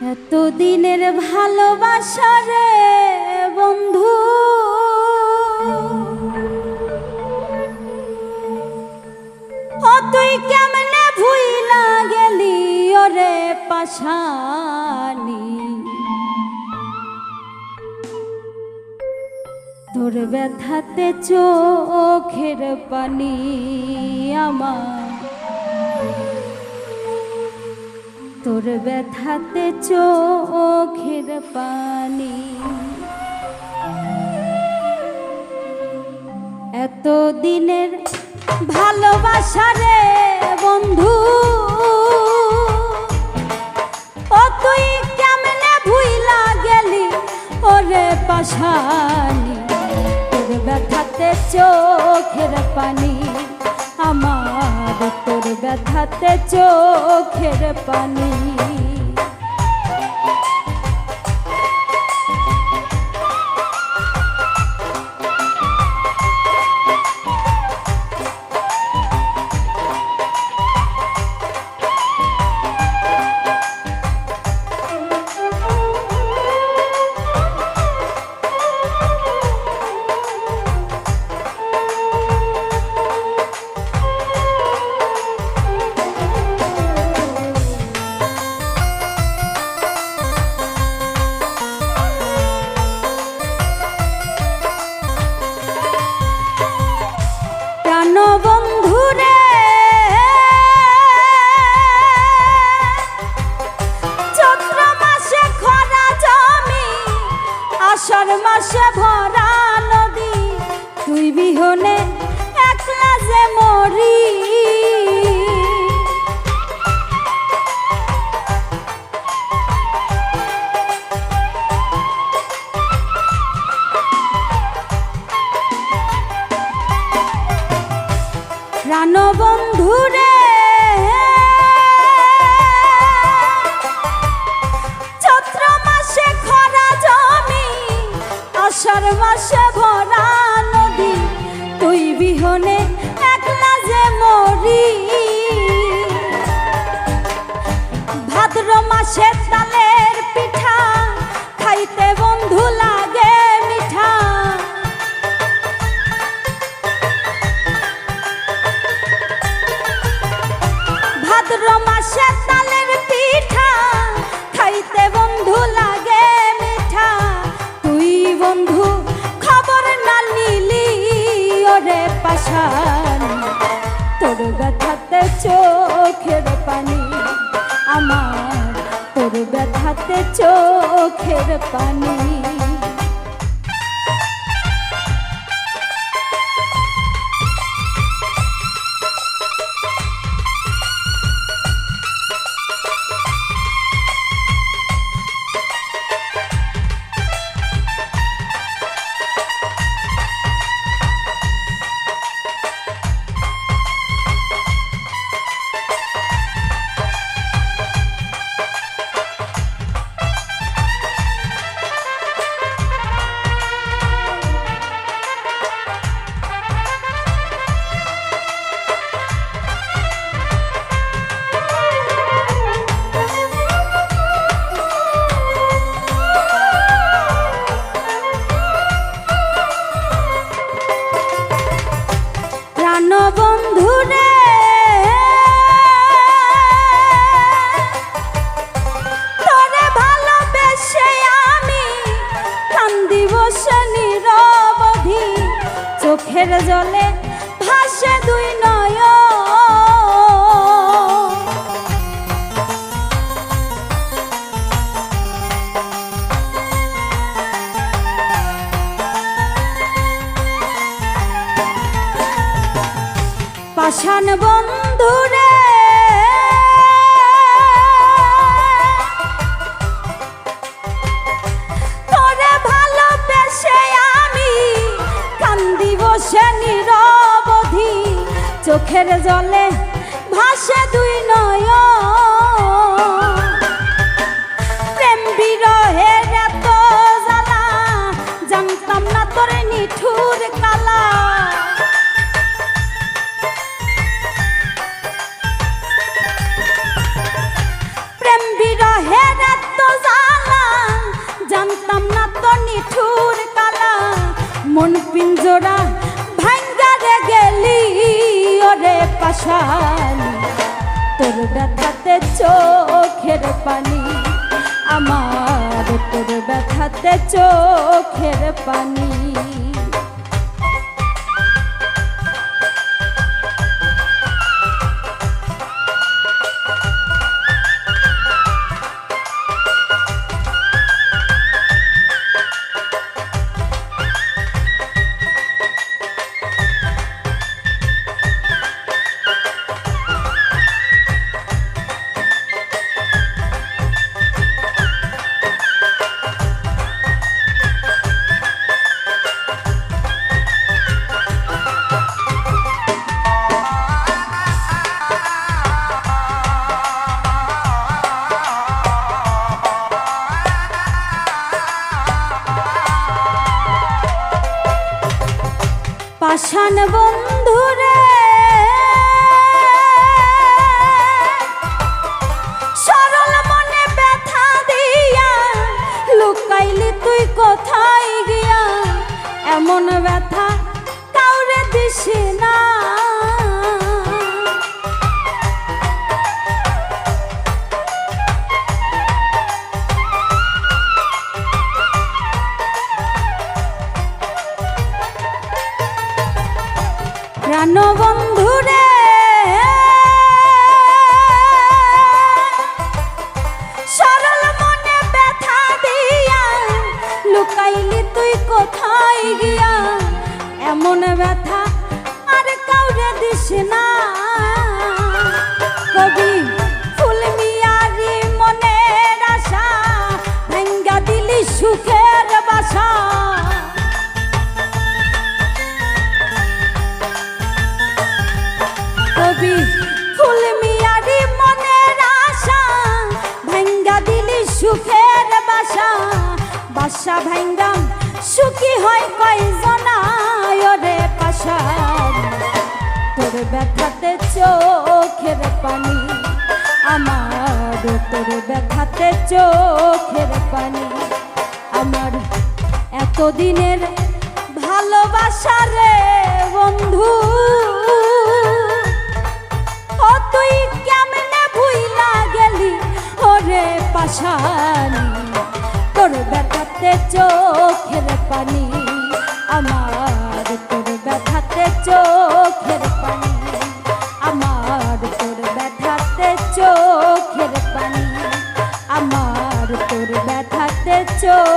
এতদিনের ভালোবাসা রে বন্ধু। ও তুই কেমনে ভুইলা গেলি ওরে পাশানি? তোর ব্যথাতে চোখের পানি আমার তোর ব্যথাতে চোখের পানি। এত দিনের ভালোবাসা রে বন্ধু, ও তুই কেমনে ভুইলা গেলি ওরে পাশানি? তোর ব্যথাতে চোখের পানি। ব্যথাতে চোখের পানি। ভরা নদী তুই বিহনে একলা যে মরি। ভাদ্র মাসে পিঠা। খাইতে বন্ধু লাগে মিঠা। তুই বন্ধু, খবর না নিলি ওরে পাশান তোর ব্যথাতে চোখের পানি, আমার তোর ব্যথাতে চোখের পানি। জানতাম না তো নিঠুর কালা। মন পিঞ্জরা ভাঙ্গারে গেলি, ওরে পাশালি। তোর ব্যথাতে চোখের পানি, আমার তোর ব্যথাতে চোখের পানি। পাষাণ বন্ধুরে। প্রাণবন্ধুরে সরল মনে ব্যথা দিয়া লুকাইলি তুই কোথায় গিয়া? এমন ব্যথা আর কাউরে দিস না। বাসা ভাঙ্গাম, সুখী হয় কয়জনায় রে পাশা, তোর ব্যথাতে চোখের পানি, আমার তোর ব্যথাতে চোখের পানি। আমার এতদিনের ভালোবাসা রে চোখের পানি। আমার তোর ব্যথাতে আমার ব্যথাতে চোখের